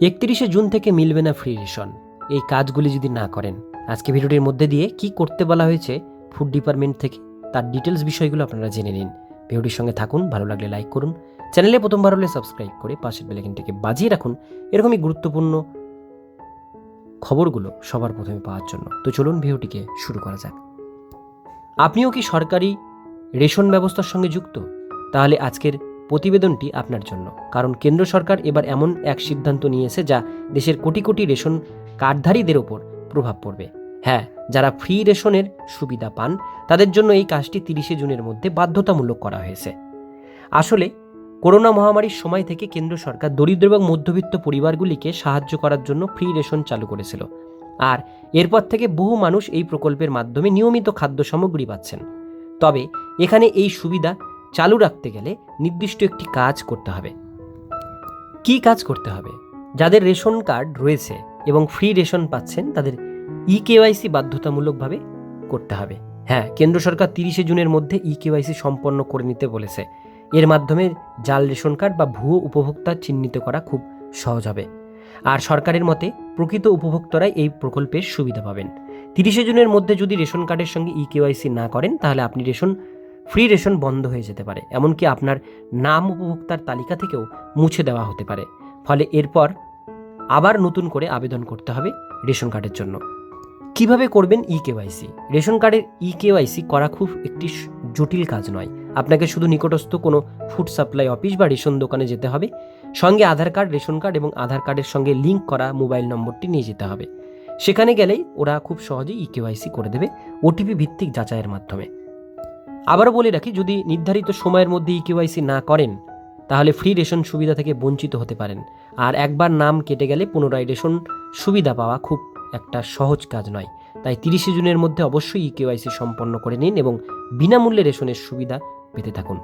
একত্রিশে জুন থেকে মিলবে না ফ্রি রেশন এই কাজগুলি যদি না করেন, আজকে ভিডিওটির মধ্যে দিয়ে কি করতে বলা হয়েছে ফুড ডিপার্টমেন্ট থেকে, তার ডিটেলস বিষয়গুলো আপনারা জেনে নিন। ভিডিওটির সঙ্গে থাকুন, ভালো লাগলে লাইক করুন। চ্যানেলে প্রথমবার হলে সাবস্ক্রাইব করে পাশের বেলাইকনটিকে বাজিয়ে রাখুন। এরকমই গুরুত্বপূর্ণ খবরগুলো সবার প্রথমে পাওয়ার জন্য। তো চলুন ভিডিওটিকে শুরু করা যাক। আপনিও কি সরকারি রেশন ব্যবস্থার সঙ্গে যুক্ত? তাহলে আজকের প্রতিবেদনটি আপনার জন্য। কারণ কেন্দ্র সরকার এবার এমন এক সিদ্ধান্ত নিয়েছে যা দেশের কোটি কোটি রেশন কার্ডধারীদের ওপর প্রভাব পড়বে। হ্যাঁ যারা ফ্রি রেশনের সুবিধা পান, তাদের জন্য এই কাজটি তিরিশে জুনের মধ্যে বাধ্যতামূলক করা হয়েছে। আসলে, করোনা মহামারীর সময় থেকে কেন্দ্র সরকার দরিদ্র এবং মধ্যবিত্ত পরিবারগুলিকে সাহায্য করার জন্য ফ্রি রেশন চালু করেছিল। আর এরপর থেকে বহু মানুষ এই প্রকল্পের মাধ্যমে নিয়মিত খাদ্য সামগ্রী পাচ্ছেন। তবে এখানে এই সুবিধা চালু রাখতে গেলে নির্দিষ্ট একটি কাজ করতে হবে। কি কাজ করতে হবে? যাদের রেশন কার্ড রয়েছে এবং ফ্রি রেশন পাচ্ছেন, তাদের ই কেওয়াইসি বাধ্যতামূলকভাবে করতে হবে। হ্যাঁ কেন্দ্র সরকার তিরিশে জুনের মধ্যে ই কেওয়াইসি সম্পন্ন করে নিতে বলেছে। এর মাধ্যমে জাল রেশন কার্ড বা ভুয়ো উপভোক্তা চিহ্নিত করা খুব সহজ হবে। আর সরকারের মতে, প্রকৃত উপভোক্তরাই এই প্রকল্পের সুবিধা পাবেন। তিরিশে জুনের মধ্যে যদি রেশন কার্ডের সঙ্গে ই কেওয়াইসি না করেন, তাহলে আপনি রেশন ফ্রি রেশন বন্ধ হয়ে যেতে পারে, এমনকি আপনার নাম উপভোক্তার তালিকা থেকেও মুছে দেওয়া হতে পারে। ফলে এরপর আবার নতুন করে আবেদন করতে হবে রেশন কার্ডের জন্য। কীভাবে করবেন ই কেওয়াইসি রেশন কার্ডের ই কেওয়াইসি করা খুব একটি জটিল কাজ নয়। আপনাকে শুধু নিকটস্থ কোনো ফুড সাপ্লাই অফিস বা রেশন দোকানে যেতে হবে। সঙ্গে আধার কার্ড, রেশন কার্ড এবং আধার কার্ডের সঙ্গে লিঙ্ক করা মোবাইল নম্বরটি নিয়ে যেতে হবে। সেখানে গেলেই ওরা খুব সহজেই ই কেওয়াইসি করে দেবে ওটিপি ভিত্তিক যাচাইয়ের মাধ্যমে। আবারও বলে রাখি, যদি নির্ধারিত সময়ের মধ্যে ই কেওয়াইসি না করেন, তাহলে ফ্রি রেশন সুবিধা থেকে বঞ্চিত হতে পারেন। আর একবার নাম কেটে গেলে পুনরায় রেশন সুবিধা পাওয়া খুব একটা সহজ কাজ নয়। তাই তিরিশে জুনের মধ্যে অবশ্যই ই কেওয়াইসি সম্পন্ন করে নিন এবং বিনামূল্যে রেশনের সুবিধা পেতে থাকুন।